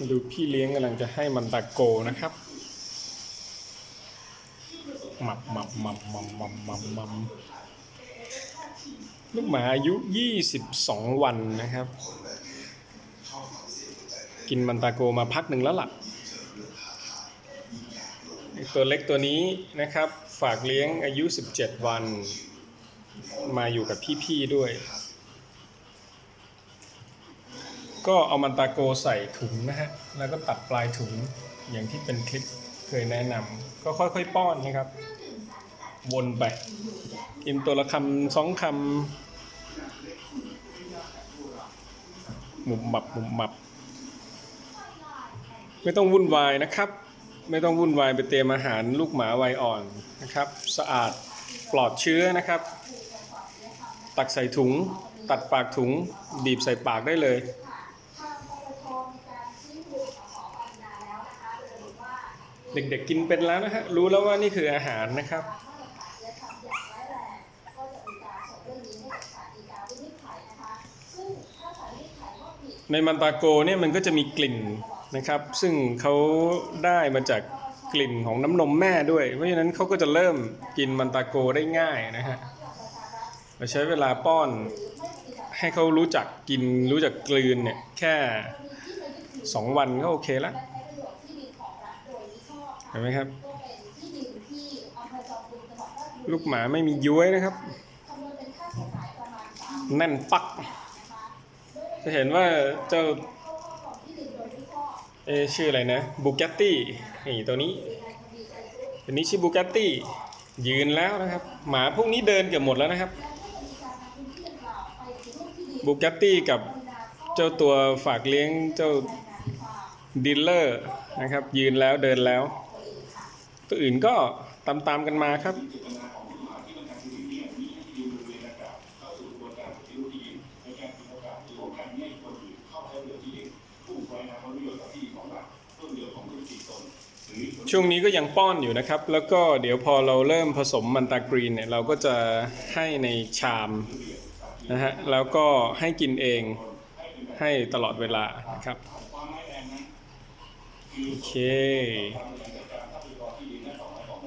มาดูพี่เลี้ยงกำลังจะให้มันตาโกนะครับหมับหมับหมับหมับหมับหมับหมับลูกหมาอายุ 22 วันนะครับ กินมันตาโกมาพักหนึ่งแล้วล่ะตัวเล็กตัวนี้นะครับ ฝากเลี้ยงอายุ 17 วัน มาอยู่กับพี่ ๆ ด้วย ก็เอามันตาโกใส่ถุงนะฮะ แล้วก็ตัดปลายถุงอย่างที่เป็นคลิปเคยแนะนำก็ค่อยๆป้อนนะครับ วนไป กินตัวละคำสองคำหมุบหมับหมุบหมับ ไม่ต้องวุ่นวายนะครับ ไม่ต้องวุ่นวายไปเตรียมอาหารลูกหมาวัยอ่อนนะครับ สะอาดปลอดเชื้อนะครับ ตักใส่ถุงตัดปากถุงบีบใส่ปากได้เลย เด็กๆกินเป็นแล้วนะฮะรู้แล้วว่านี่คืออาหารนะครับในมันตาโกเนี่ยมันก็จะมีกลิ่นนะครับ ซึ่งเขาได้มาจากกลิ่นของน้ำนมแม่ด้วย เพราะฉะนั้นเขาก็จะเริ่มกินมันตาโกได้ง่ายนะฮะเราใช้เวลาป้อนให้เขารู้จักกินรู้จักกลืนเนี่ยแค่สองวันก็โอเคแล้ว เห็นไหมครับ ลูกหมาไม่มีย้วยนะครับแน่นปัก จะเห็นว่าเจ้าเอชื่ออะไรนะบูก a ตตี้นี่ตัวนี้ตัวนี้ชื่อบูก a ตตี้ยืนแล้วนะครับ หมาพวกนี้เดินเกือบหมดแล้วนะครับบูก a ตตี้กับเจ้าตัวฝากเลี้ยงเจ้าดิลเลอร์นะครับ ยืนแล้วเดินแล้ว ตัวอื่นก็ตามๆกันมาครับช่วงนี้ก็ยังป้อนอยู่นะครับ แล้วก็เดี๋ยวพอเราเริ่มผสมมันตากรีนเนี่ยเราก็จะให้ในชามนะฮะแล้วก็ให้กินเองให้ตลอดเวลานะครับ Okay.